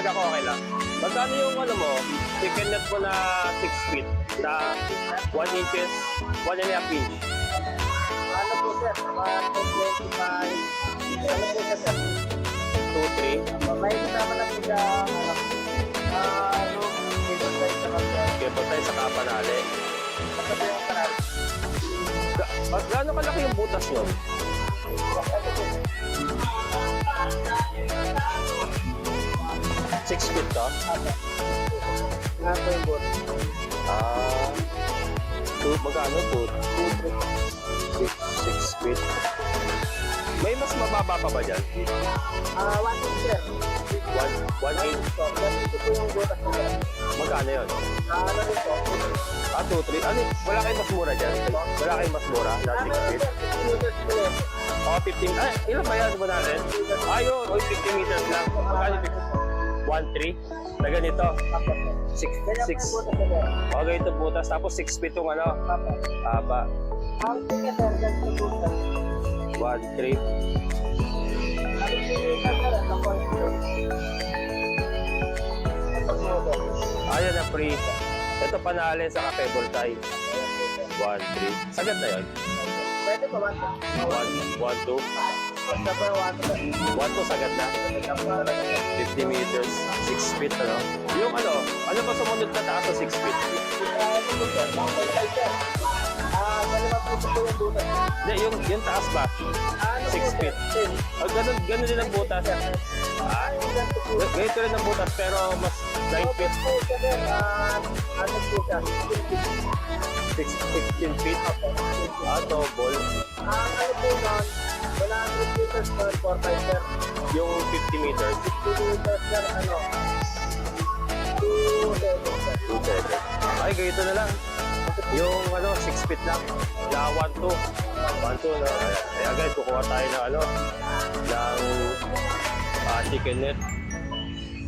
talaga ko okay lang. Magkano yung ano mo, chicken net mo na 6 feet na 1 inches, 1 and a half inch. Ano po sir? Mga 25. Ano po sir? 2, 3. May kasama na po siya. ano, Ah, room. Dito sa isa ka sir. Kaya po tayo sa kapanali. Yung. Ga- ah, Gaano kalaki yung butas nyo? Ano po sir? 6 feet to? Po yung boat. Ah, two, magkano po? 6, 6 feet. May mas mababa pa ba dyan? Ah, one inch sir. 1, 1 inch? So, ganito po yung boat. Magkano yun? Ah, ano rin po? Ah, 2, 3. Ano, wala kayong mas mura dyan? Wala kayong mas mura na Ah, 6 meron feet? sir. 15 meters po yan. Oh, 15. Ay, ilan ba yan ba natin? Ayun, oy, 15 meters lang. Magkano 1, 3? Na ganito. Apo, sir. 6, Ganyan po 6. yung boat ako sir. Okay, ito butas. Tapos 6 feet yung ano, Apo. haba. Ang ganito po sir. 1, 3. Ang ticket sir, po yung Ito po sir. Ayun na free. Ito panali sa cable tie. 1, 3. Sagad na yun. Pwede ba? 1, 1, 2. Basta po yung water sir. 1, 2 sagad na. Ito po, ano, 50 meters, 6 feet, ano? Yung ano, ano ba sumunod na taas sa 6 feet? Ah, ito po. Ah, po yung butas. Hindi, yung, yung taas ba? Ah, ano Six po, sir? feet. Ten. Oh, ganun, ganun din ang butas. Ah, Ganito rin ang butas, pero mas 9 feet. Ah, ano po siya? 6, 16 feet. Ah, double. Ah, ano po nun? 100 meters per 4 sir. Yung 50 meters, 50 meters sir, ano? 2 sir. 2, 7. Ay, ganito na lang. Yung ano, 6 feet lang. Na 1, 2. 1, 2, no? Kaya guys, kukuha tayo ng ano, ng ah, chicken net.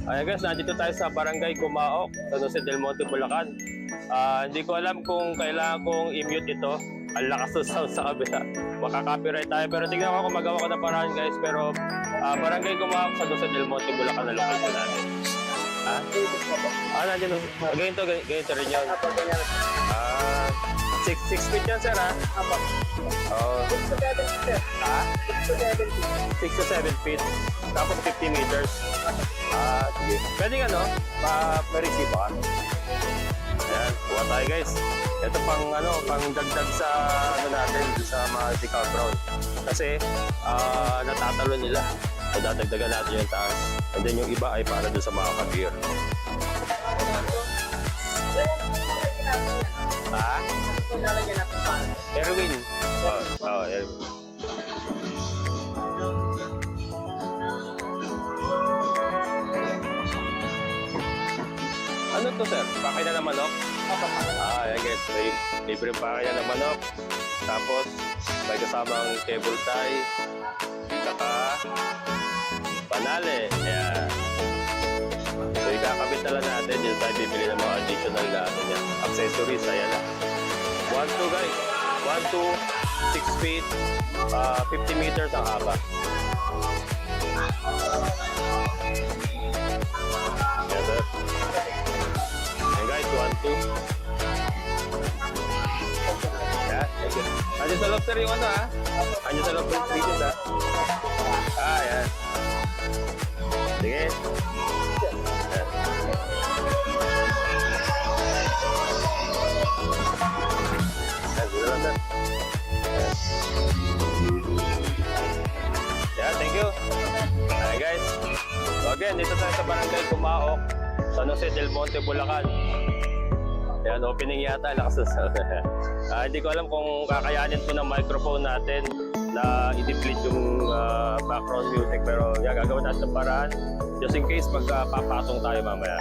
Ayan guys, nandito tayo sa Barangay Gumaok, San Jose del Monte, Bulacan. Ah, hindi ko alam kung kailangan kong i-mute ito. Ang lakas ng sound sa kabila. Makaka-copyright tayo. Pero tignan ko kung magawa ko ng paraan guys. Pero ah, Barangay Gumaok, San Jose del Monte, Bulacan na location natin. Ha? Ah, nandiyan. Ah, ganito, ganito, ganito rin yun. Ganyan. Ah, 6 six feet yan, sir, ha? Apo. Oo. 6 to 7 sir. Ha? 6 to 7 feet. 6 to 7 feet. Tapos 50 meters. Ah, sige. Pwede nga, no? Ma ma-receive ka. Ayan, kuha tayo, guys. Ito pang, ano, pang dagdag sa, ano natin, sa mga decal brown. Kasi, ah, natatalo nila. So, dadagdagan natin yung taas. And then yung iba ay para doon sa mga kabir. Ha? Erwin. Oh, oh, Erwin. Ano to sir? Pakay na ng manok? Apo, Ah, yan guys. May libre pakay na ng manok. Tapos, may kasamang cable tie. Saka, panale. Ayan. So, ikakabit na lang natin. Yung tayo bibili ng mga additional na ano niya. Accessories. Ayan na. 1-2 guys. 1-2, 6 feet, ah, 50 meters ang haba. Guys, 1-2. Yan, thank you. Andiyan sa loob sir yung ano ha? Andiyan sa yung speakers ha? Ah, yan. Sige. Yeah, thank you. Hi guys. So again, dito tayo sa Barangay Kumaok, San Jose del Monte, Bulacan. Ayan, opening yata, lakas ng sound. Ah, hindi ko alam kung kakayanin to ng microphone natin na i-deplete yung ah, background music. Pero yan, gagawin natin ng paraan just in case magpapatong tayo mamaya.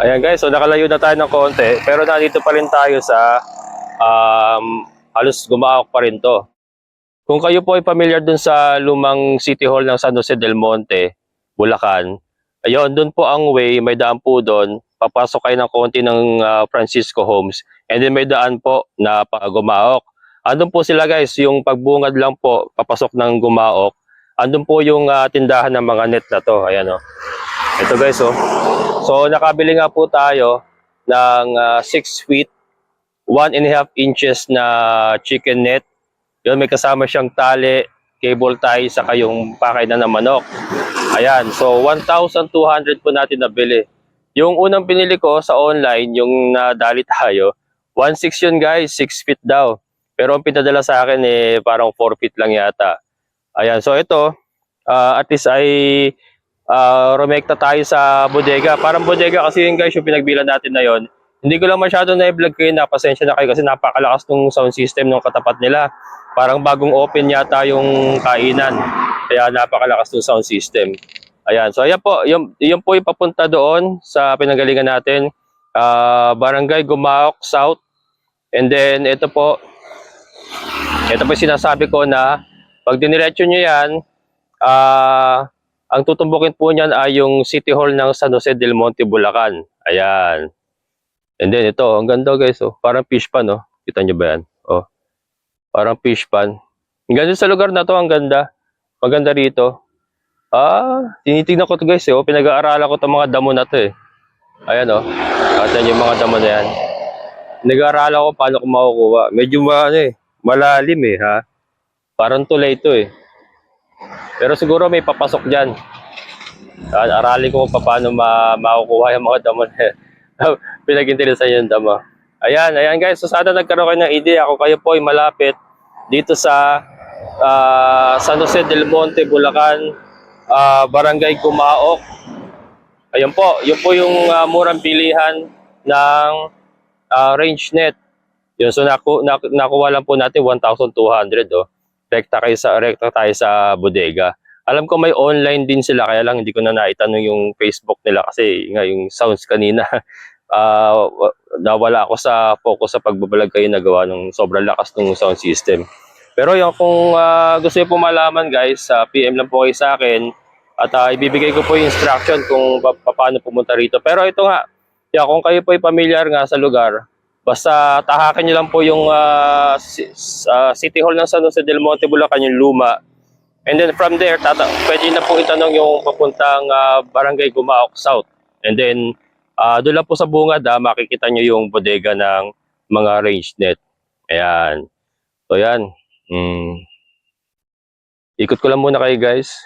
Ayan guys, so nakalayo na tayo ng konti. Pero nandito pa rin tayo sa um, halos gumaok pa rin to. Kung kayo po ay familiar dun sa lumang City Hall ng San Jose del Monte, Bulacan, ayun, dun po ang way, may daan po doon. Papasok kayo ng konti ng ah, Francisco Homes. And then may daan po na Gumaok. Andun po sila guys, yung pagbungad lang po, papasok ng Gumaok. Andun po yung ah, tindahan ng mga net na to. Ayan o. Ito guys, oh. So, nakabili nga po tayo ng 6 feet, 1 and a half inches na chicken net. Yun, may kasama siyang tali, cable tie, saka yung pakainan ng manok. Ayan, so 1,200 po natin nabili. Yung unang pinili ko sa online, yung nadali tayo, 1.6 yun guys, 6 feet daw. Pero ang pinadala sa akin eh parang 4 feet lang yata. Ayan, so ito, ah, at least ay uh, rumekta tayo sa bodega. Parang bodega kasi yun guys, yung pinagbilan natin na yon. Hindi ko lang masyado na-vlog kayo na pasensya na kayo kasi napakalakas ng sound system ng katapat nila. Parang bagong open yata yung kainan. Kaya napakalakas ng sound system. Ayan, so ayan po, yun, yun po yung papunta doon sa pinanggalingan natin. Ah, Barangay Gumaok South. And then ito po, ito po yung sinasabi ko na pag diniretso nyo yan, ah ang tutumbukin po niyan ay yung City Hall ng San Jose del Monte, Bulacan. Ayan. And then ito, ang ganda guys, oh. parang fish pan, oh. Kita nyo ba yan? Oh. Parang fish pan. Ganda sa lugar na to, ang ganda. Maganda rito. Ah, tinitignan ko to guys, eh. Oh. Pinag-aaralan ko itong mga damo na to eh. Ayan oh. Kata yung mga damo na yan. Nag-aaralan ko paano ko makukuha. Medyo ma- ano eh, malalim eh ha. Parang tulay ito eh. Pero siguro may papasok dyan. Ah, Aralin ko kung paano ma makukuha yung mga damo na yan. Pinag-interesan yung damo. Ayan, ayan guys. So sana nagkaroon kayo ng idea kung kayo po ay malapit dito sa ah, San Jose del Monte, Bulacan, ah, Barangay Gumaok. Ayan po, yun po yung ah, murang bilihan ng ah, range net. Yun, so naku, naku, nakuha lang po natin 1,200 oh. Rekta kayo sa rekta tayo sa bodega. Alam ko may online din sila kaya lang hindi ko na naitanong yung Facebook nila kasi nga yung sounds kanina wa- nawala ako sa focus sa pagbabalag kayo na gawa ng sobrang lakas ng sound system. Pero yung kung ah, gusto niyo po malaman guys, sa PM lang po kayo sa akin at ah, ibibigay ko po yung instruction kung pa- pa- paano pumunta rito. Pero ito nga, yeah, kung kayo po ay familiar nga sa lugar, basta tahakin niyo lang po yung ah, si- sa City Hall ng San Jose del Monte, Bulacan, yung luma. And then from there, tata pwede na po itanong yung papuntang ah, Barangay Gumaok South. And then, ah doon lang po sa bungad, ah, makikita nyo yung bodega ng mga range net. Ayan. So, yan. Mm. Ikot ko lang muna kayo guys.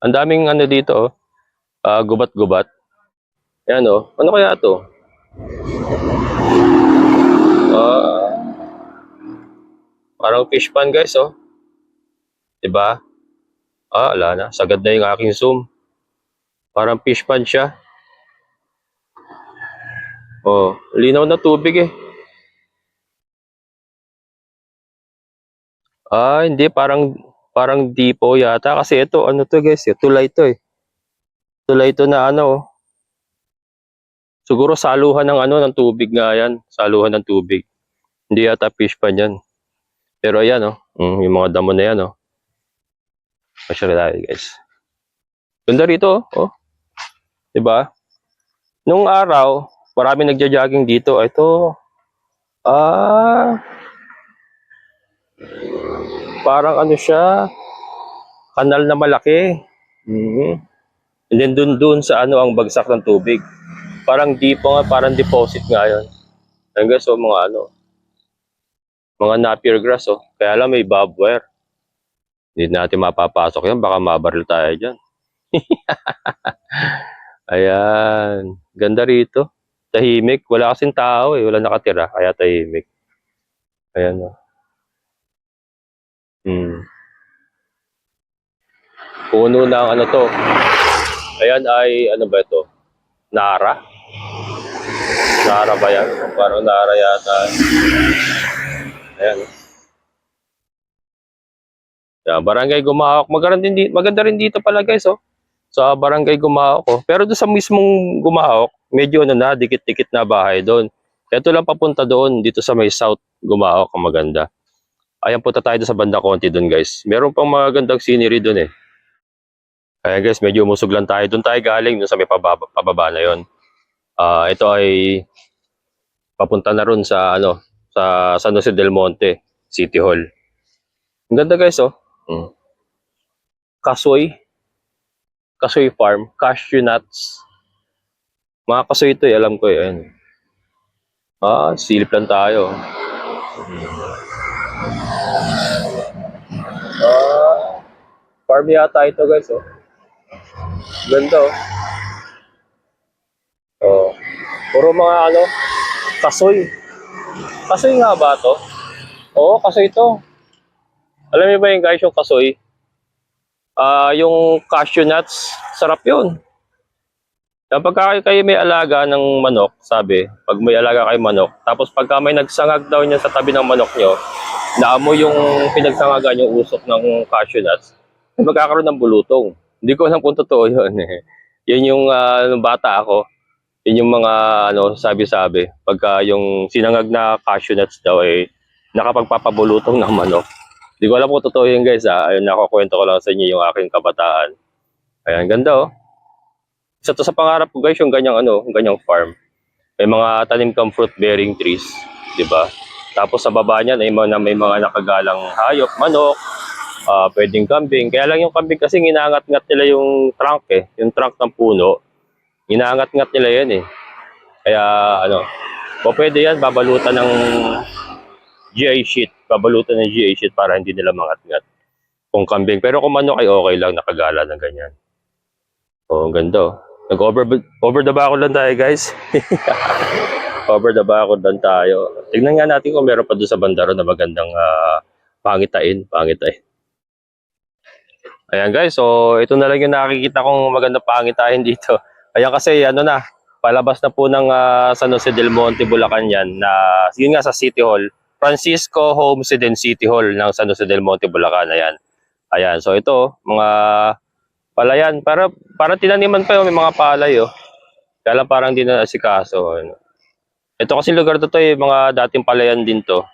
Ang daming ano dito, oh. Ah, gubat-gubat. Ayan, oh. Ano kaya to? Ah, parang fish pan guys, oh. Diba? Ah, ala na. Sagad na yung aking zoom. Parang fish pan siya. Oh, linaw na tubig eh. Ah, hindi. Parang, parang dipo yata. Kasi ito, ano to guys, eh, tulay to eh. Tulay to na ano, oh. Siguro saluhan ng ano, ng tubig nga yan. Saluhan ng tubig. Hindi yata fish pan yan. Pero ayan, oh. Mm, yung mga damo na yan, oh. Masyari guys. Ganda rito, oh. oh. Diba? Nung araw, marami nagja-jogging dito. Ito, ah, parang ano siya, kanal na malaki. Mhm. And then dun dun sa ano ang bagsak ng tubig. Parang dipo nga, parang deposit nga yun. Hanggang so mga ano, mga napier grass oh. Kaya lang may barbed wire. Hindi natin mapapasok yan, baka mabaril tayo dyan. Ayan, ganda rito. Tahimik, wala kasing tao eh, wala nakatira, kaya tahimik. Ayan oh. Hmm. Puno ng ano to. Ayan ay, ano ba ito? Nara? Nara ba yan? Parang Nara yata. Ayan. Yeah, barangay Gumahok. Maganda di- maganda rin dito pala guys, oh. Sa barangay Gumahok, oh. Pero doon sa mismong Gumahok, medyo ano na, dikit-dikit na bahay doon. Ito lang papunta doon, dito sa may South Gumahok, ang maganda. Ayan, punta tayo sa banda konti doon guys. Meron pang magandang scenery doon eh. Kaya guys, medyo umusog lang tayo. Doon tayo galing, doon sa may pababa, pababa na yon. Ah, ito ay papunta na ron sa ano, sa San Jose del Monte City Hall. Ang ganda guys, oh. Mm. Kasoy. Kasoy Farm, cashew nuts. Mga kasoy ito, eh, alam ko eh. Ayan. Ah, silip lang tayo. Ah, farm yata ito guys, oh. Ganda, oh. Oh. Puro mga ano, kasoy. Kasoy nga ba to? Oo, kasoy to. Alam niyo ba yung guys, yung kasoy? Ah, yung cashew nuts, sarap yun. Kapag ka- kayo may alaga ng manok, sabi, pag may alaga kayo manok, tapos pagka may nagsangag daw niya sa tabi ng manok nyo, naamoy yung pinagsangagan yung usok ng cashew nuts, magkakaroon ng bulutong. Hindi ko alam kung totoo yun. eh. Yun yung ah, nung bata ako, yun yung mga ano sabi-sabi. Pagka yung sinangag na cashew nuts daw ay nakapagpapabulutong ng manok. Hindi ko alam kung totoo yun guys ha. Ayun, nakakwento ko lang sa inyo yung aking kabataan. Ayan, ganda oh. Isa to sa pangarap ko guys, yung ganyang ano, ganyang farm. May mga tanim kang fruit bearing trees, di ba? Tapos sa baba niyan ay may mga nakagalang hayop, manok, ah pwedeng kambing. Kaya lang yung kambing kasi ginangat-ngat nila yung trunk eh, yung trunk ng puno. Ginangat-ngat nila yan eh. Kaya ano, o pwede yan, babalutan ng GI sheet, babalutan ng GI sheet para hindi nila mangat-ngat. Kung kambing. Pero kung manok ay okay lang, nakagala ng ganyan. Oh, ang ganda oh. Nag-over over the background lang tayo, guys. over the background lang tayo. Tignan nga natin kung meron pa doon sa bandaro na magandang ah, pangitain, pangitain. Ayan guys, so ito na lang yung nakikita kong magandang pangitain dito. Ayan kasi ano na, palabas na po ng ah, San Jose del Monte, Bulacan yan, na yun nga sa City Hall. Francisco Homestead and City Hall ng San Jose del Monte, Bulacan. Ayan. Ayan, so ito, mga palayan. Para, para tinaniman pa yun, may mga palay oh. Kaya lang parang di na asikaso. Ano. Ito kasi lugar to, to eh, mga dating palayan din to.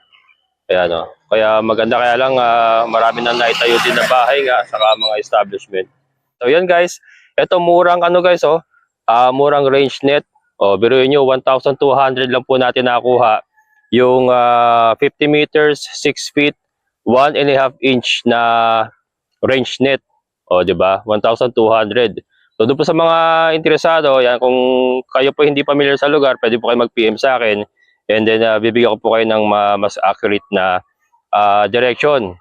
Kaya no. Kaya maganda kaya lang ah, marami nang naitayo din na bahay nga saka mga establishment. So yan guys, ito murang ano guys oh. Ah, murang range net. Oh, biruin nyo 1,200 lang po natin nakuha. Yung ah, 50 meters, 6 feet, 1 and a half inch na range net. O, di ba? 1,200. So, doon po sa mga interesado, yan, kung kayo po hindi familiar sa lugar, pwede po kayo mag-PM sa akin. And then, ah, bibigyan ko po kayo ng ma- mas accurate na ah, direction.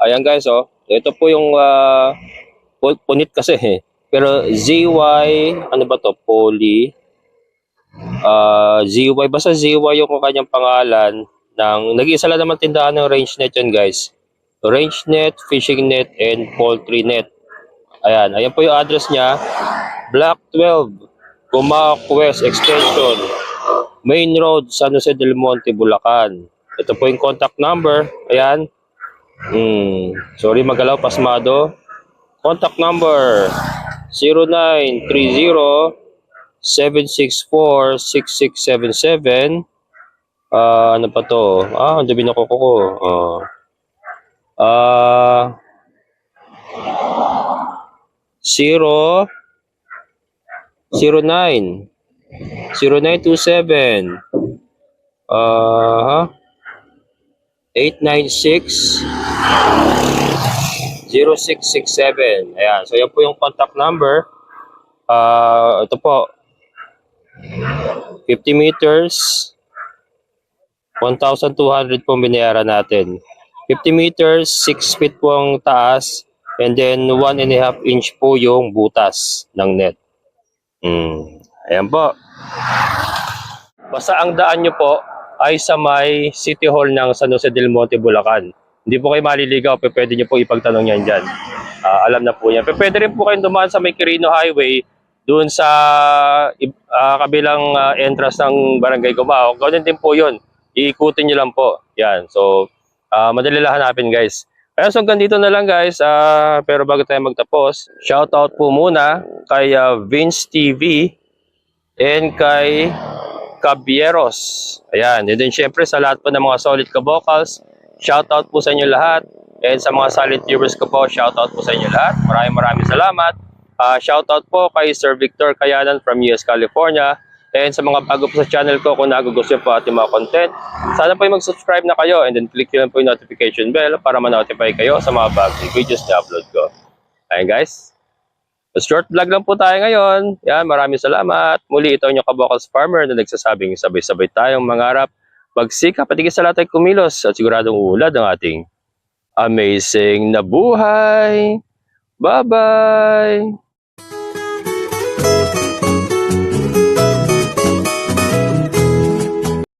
Ayan guys, oh. Ito po yung pu- punit kasi eh. Pero ZY, ano ba to? Poly. Ah, ZY, basta ZY yung kanyang pangalan. Ng, nag-iisa lang naman tindahan ng range net yun guys. Range net, fishing net, and poultry net. Ayan, ayan po yung address niya. Block 12, Gumac West Extension, Main Road, San Jose del Monte, Bulacan. Ito po yung contact number. Ayan. Hmm. Sorry magalaw, pasmado. Contact number 0930-764-6677. Uh, ah, ano pa to? Ah, ang dami na kuko ko. Uh, uh, 0 09 0927 Ah, uh. 896 0667. Ayan. So, yan po yung contact number. Uh, ito po. 50 meters. 1,200 po binayaran natin. 50 meters, 6 feet po ang taas. And then, 1 and a half inch po yung butas ng net. Mm. Ayan po. Basta ang daan nyo po, ay sa may City Hall ng San Jose del Monte, Bulacan. Hindi po kayo maliligaw, pwede nyo po ipagtanong yan dyan. Ah, alam na po yan. Pwede rin po kayong dumaan sa may Highway doon sa ah, kabilang ah, entrance ng Barangay Gumao. Ganun din po yun. Iikutin nyo lang po. Yan. So, ah madali lang hanapin guys. Kaya so hanggang dito na lang guys. Ah, pero bago tayo magtapos, shoutout po muna kay ah, Vince TV and kay Cabieros. Ayan. And then syempre sa lahat po ng mga solid ka-vocals, shoutout po sa inyo lahat. And sa mga solid viewers ko po, shoutout po sa inyo lahat. Maraming maraming salamat. Ah, shoutout po kay Sir Victor Kayanan from US, California. And sa mga bago po sa channel ko, kung nagugustuhan po ating mga content, sana po yung mag-subscribe na kayo and then click lang po yung notification bell para ma-notify kayo sa mga bagong videos na upload ko. Ayan guys. Short vlog lang po tayo ngayon. Yan, maraming salamat. Muli ito ang inyong kabokals farmer na nagsasabing sabay-sabay tayong mangarap, pagsikap at higit sa lahat ay kumilos at siguradong uulad ang ating amazing na buhay. Bye-bye!